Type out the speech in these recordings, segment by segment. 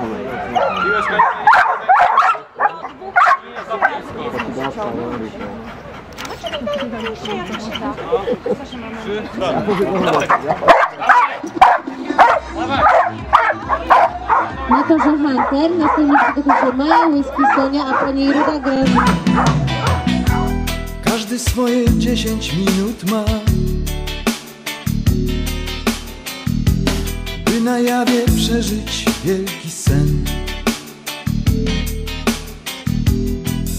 Na to, że Hunter, następnie dochodzi Maja, Whisky, Sonia, a po niej Ruda Każdy swoje 10 minut ma. Na jawie przeżyć wielki sen.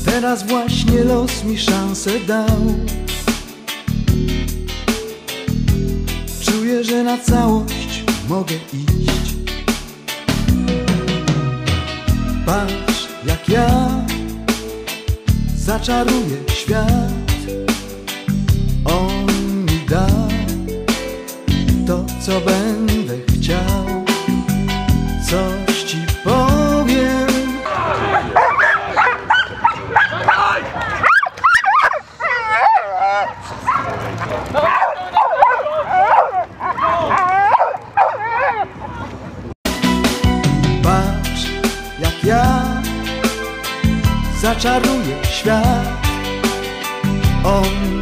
Teraz właśnie los mi szansę dał. Czuję, że na całość mogę iść. Patrz jak ja zaczaruję świat. On mi da to, co będę Coś ci powiem. Patrz jak ja zaczaruję świat. On